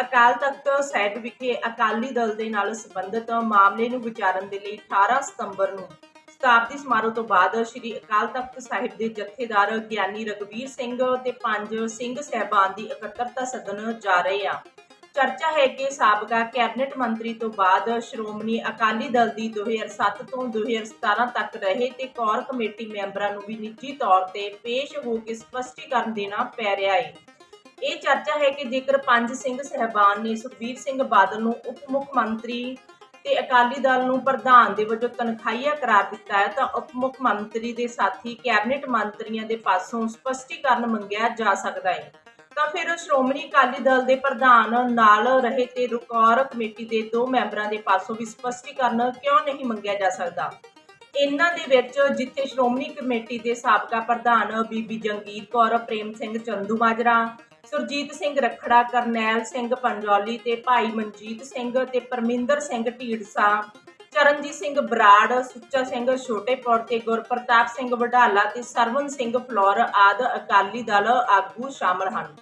ਅਕਾਲ ਤਖਤ ਸਾਹਿਬ ਵਿਖੇ ਅਕਾਲੀ ਦਲ ਦੇ ਨਾਲ ਸੰਬੰਧਿਤ ਮਾਮਲੇ ਨੂੰ ਵਿਚਾਰਨ ਦੇ ਲਈ 18 ਸਤੰਬਰ ਨੂੰ ਸ਼ਤਾਬਦੀ ਸਮਾਰੋਹ ਤੋਂ ਬਾਅਦ ਸ਼੍ਰੀ ਅਕਾਲ ਤਖਤ ਸਾਹਿਬ ਦੇ ਜਥੇਦਾਰ ਗਿਆਨੀ ਰਗਵੀਰ ਸਿੰਘ ਤੇ ਪੰਜ ਸਿੰਘ ਸਹਿਬਾਨ ਦੀ ਇਕੱਤਰਤਾ ਸੱਦਣ ਜਾ ਰਹੇ ਆ। ਚਰਚਾ ਹੈ ਕਿ ਸਾਬਕਾ ਕੈਬਨਿਟ ਮੰਤਰੀ ਤੋਂ ਬਾਅਦ ਸ਼੍ਰੋਮਣੀ ਅਕਾਲੀ ਦਲ ਦੀ 2007 ਤੋਂ 2017 ਤੱਕ ਰਹੇ ਤੇ ਕੋਰ ਕਮੇਟੀ ਮੈਂਬਰਾਂ ਨੂੰ ਵੀ ਨਿੱਜੀ ਤੌਰ ਤੇ ਪੇਸ਼ ਹੋ ਕੇ ਸਪਸ਼ਟੀਕਰਨ ਦੇਣਾ ਪੈ ਰਿਹਾ ਹੈ ਇਹ ਚਰਚਾ ਹੈ ਕਿ ਜੇਕਰ ਪੰਜ ਸਿੰਘ ਸਹਿਬਾਨ ਨੇ ਸੁਖਬੀਰ ਸਿੰਘ ਬਾਦਲ ਨੂੰ ਉਪ ਮੁੱਖ ਮੰਤਰੀ ਤੇ ਅਕਾਲੀ ਦਲ ਨੂੰ ਪ੍ਰਧਾਨ ਦੇ ਵਜੋਂ ਤਨਖਾਹੀਆ ਕਰਾਰ ਦਿੱਤਾ ਹੈ, ਤਾਂ ਉਪ ਮੁੱਖ ਮੰਤਰੀ ਦੇ ਸਾਥੀ ਕੈਬਨਿਟ ਮੰਤਰੀਆਂ ਦੇ ਪਾਸੋਂ ਸਪਸ਼ਟੀਕਰਨ ਮੰਗਿਆ ਜਾ ਸਕਦਾ ਹੈ। ਤਾਂ ਫਿਰ ਸ਼੍ਰੋਮਣੀ ਅਕਾਲੀ ਦਲ ਦੇ ਪ੍ਰਧਾਨ ਨਾਲ ਰਹੇ ਤੇ ਰੁਕੌਰ ਕਮੇਟੀ ਦੇ ਦੋ ਮੈਂਬਰਾਂ ਦੇ ਪਾਸੋਂ ਵੀ ਸਪਸ਼ਟੀਕਰਨ ਕਿਉਂ ਨਹੀਂ ਮੰਗਿਆ ਜਾ ਸਕਦਾ? ਇਹਨਾਂ ਦੇ ਵਿੱਚ ਜਿੱਥੇ ਸ਼੍ਰੋਮਣੀ ਕਮੇਟੀ ਦੇ ਸਾਬਕਾ ਪ੍ਰਧਾਨ ਬੀਬੀ ਜੰਗੀਰ ਕੌਰ, ਪ੍ਰੇਮ ਸਿੰਘ ਚੰਦੂਮਾਜਰਾ ਸੁਰਜੀਤ ਸਿੰਘ ਰਖੜਾ, ਕਰਨੈਲ ਸਿੰਘ ਪੰਜੌਲੀ ਤੇ ਭਾਈ ਮਨਜੀਤ ਸਿੰਘ ਤੇ ਪਰਮਿੰਦਰ ਸਿੰਘ ਢੀੜਸਾ ਚਰਨਜੀਤ ਸਿੰਘ ਬਰਾੜ, ਸੁੱਚਾ ਸਿੰਘ ਛੋਟੇਪੁਰ ਤੇ ਗੁਰਪ੍ਰਤਾਪ ਸਿੰਘ ਵਡਾਲਾ ਤੇ ਸਰਵਨ ਸਿੰਘ ਫਲੋਰ ਆਦ ਅਕਾਲੀ ਦਲ ਆਗੂ ਸ਼ਾਮਲ ਹਨ।